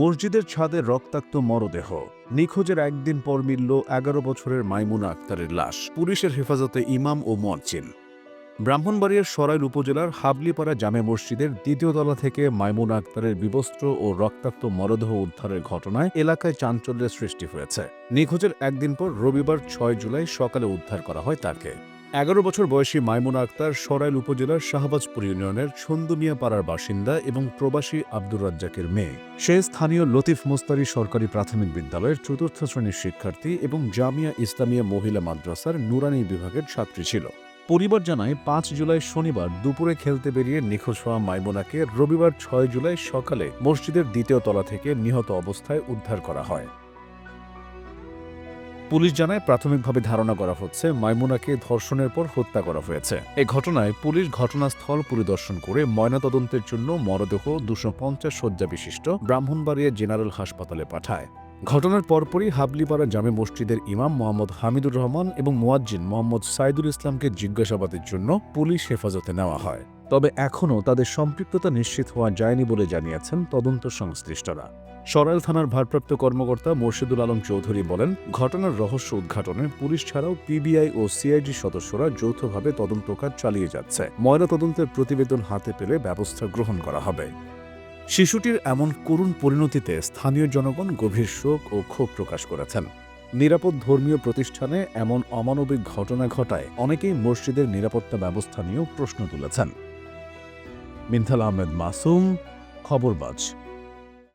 মসজিদের ছাদে রক্তাক্ত মরদেহ। নিখোঁজের একদিন পর মিলল এগারো বছরের মাইমুনা আক্তারের লাশ। পুলিশের হেফাজতে ইমাম ও মজ্জিন। ব্রাহ্মণবাড়িয়ার সরাইল উপজেলার হাবলিপাড়া জামে মসজিদের দ্বিতীয় তলা থেকে মাইমুনা আক্তারের বিবস্ত্র ও রক্তাক্ত মরদেহ উদ্ধারের ঘটনায় এলাকায় চাঞ্চল্যের সৃষ্টি হয়েছে। নিখোঁজের একদিন পর রবিবার ছয় জুলাই সকালে উদ্ধার করা হয় তাকে। এগারো বছর বয়সী মাইমুনা আক্তার সরাইল উপজেলার শাহবাজপুর ইউনিয়নের ছন্দুমিয়া পাড়ার বাসিন্দা এবং প্রবাসী আব্দুর রাজ্জাকের মেয়ে। সে স্থানীয় লতিফ মোস্তারি সরকারি প্রাথমিক বিদ্যালয়ের চতুর্থ শ্রেণির শিক্ষার্থী এবং জামিয়া ইসলামিয়া মহিলা মাদ্রাসার নুরানি বিভাগের ছাত্রী ছিল। পরিবার জানায়, পাঁচ জুলাই শনিবার দুপুরে খেলতে বেরিয়ে নিখোঁজ হওয়া মাইমুনাকে রবিবার ছয় জুলাই সকালে মসজিদের দ্বিতীয় তলা থেকে নিহত অবস্থায় উদ্ধার করা হয়। পুলিশ জানায় প্রাথমিকভাবে ধারণা করা হচ্ছে মাইমুনাকে ধর্ষণের পর হত্যা করা হয়েছে। এ ঘটনায় পুলিশ ঘটনাস্থল পরিদর্শন করে ময়নাতদন্তের জন্য মরদেহ দুশো পঞ্চাশ শয্যা বিশিষ্ট ব্রাহ্মণবাড়িয়া জেনারেল হাসপাতালে পাঠায়। ঘটনার পরপরই হাবলিপাড়া জামে মসজিদের ইমাম মোহাম্মদ হামিদুর রহমান এবং মোয়াজ্জিন মোহাম্মদ সাইদুল ইসলামকে জিজ্ঞাসাবাদের জন্য পুলিশ হেফাজতে নেওয়া হয়। তবে এখনও তাদের সম্পৃক্ততা নিশ্চিত হওয়া যায়নি বলে জানিয়েছেন তদন্ত সংশ্লিষ্টরা। সরাইল থানার ভারপ্রাপ্ত কর্মকর্তা মোর্শেদুল আলম চৌধুরী বলেন, ঘটনার রহস্য উদ্ঘাটনে পুলিশ ছাড়াও পিবিআই ও সিআইডি সদস্যরা যৌথভাবে তদন্ত কাজ চালিয়ে যাচ্ছে। ময়না তদন্তের প্রতিবেদন হাতে পেলে ব্যবস্থা গ্রহণ করা হবে। শিশুটির এমন করুণ পরিণতিতে স্থানীয় জনগণ গভীর শোক ও ক্ষোভ প্রকাশ করেছেন। নিরাপদ ধর্মীয় প্রতিষ্ঠানে এমন অমানবিক ঘটনা ঘটায় অনেকেই মসজিদের নিরাপত্তা ব্যবস্থা নিয়েও প্রশ্ন তুলেছেন। মিনথাল আহমেদ মাসুম খবরবাজ।